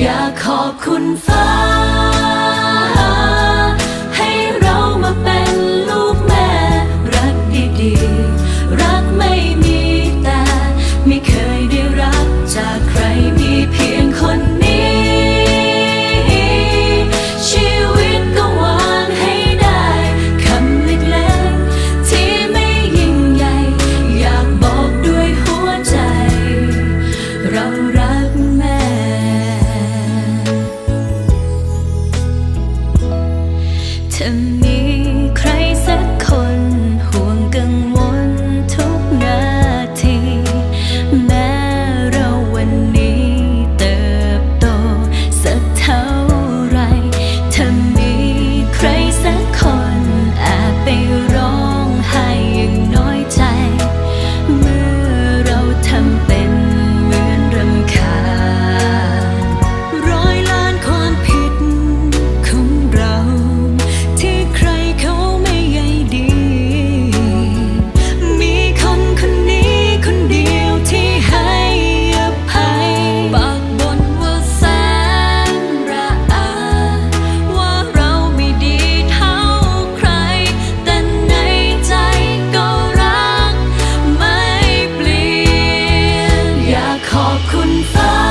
อยากขอบคุณฟ้า ถ้ามีใครสัก ขอบคุณฟ้า